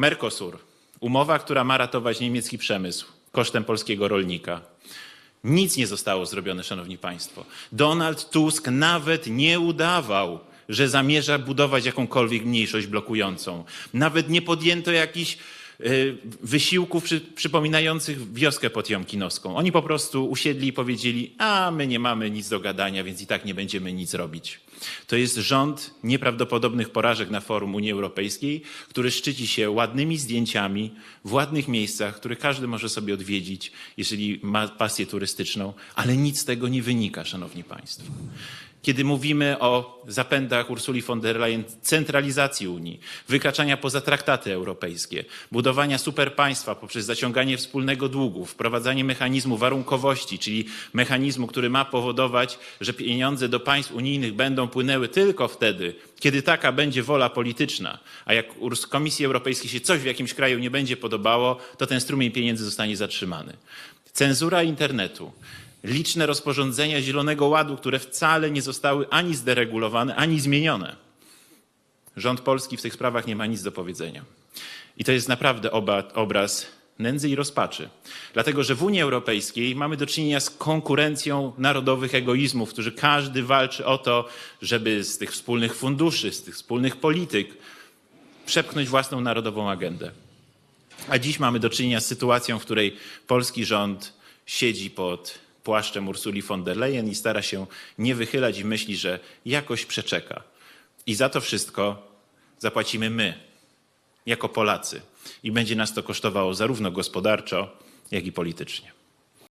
Mercosur. Umowa, która ma ratować niemiecki przemysł kosztem polskiego rolnika. Nic nie zostało zrobione, szanowni państwo. Donald Tusk nawet nie udawał, że zamierza budować jakąkolwiek mniejszość blokującą. Nawet nie podjęto jakichś wysiłków przy, przypominających wioskę potiomkinowską. Oni po prostu usiedli i powiedzieli, a my nie mamy nic do gadania, więc i tak nie będziemy nic robić. To jest rząd nieprawdopodobnych porażek na forum Unii Europejskiej, który szczyci się ładnymi zdjęciami w ładnych miejscach, które każdy może sobie odwiedzić, jeżeli ma pasję turystyczną, ale nic z tego nie wynika, szanowni państwo. Kiedy mówimy o zapędach Ursuli von der Leyen centralizacji Unii, wykraczania poza traktaty europejskie, budowania superpaństwa poprzez zaciąganie wspólnego długu, wprowadzanie mechanizmu warunkowości, czyli mechanizmu, który ma powodować, że pieniądze do państw unijnych będą płynęły tylko wtedy, kiedy taka będzie wola polityczna, a jak Komisji Europejskiej się coś w jakimś kraju nie będzie podobało, to ten strumień pieniędzy zostanie zatrzymany. Cenzura internetu, liczne rozporządzenia Zielonego Ładu, które wcale nie zostały ani zderegulowane, ani zmienione. Rząd polski w tych sprawach nie ma nic do powiedzenia. I to jest naprawdę oba, obraz nędzy i rozpaczy. Dlatego, że w Unii Europejskiej mamy do czynienia z konkurencją narodowych egoizmów, którzy każdy walczy o to, żeby z tych wspólnych funduszy, z tych wspólnych polityk przepchnąć własną narodową agendę. A dziś mamy do czynienia z sytuacją, w której polski rząd siedzi pod płaszczem Ursuli von der Leyen i stara się nie wychylać i myśli, że jakoś przeczeka. I za to wszystko zapłacimy my, jako Polacy. I będzie nas to kosztowało zarówno gospodarczo, jak i politycznie.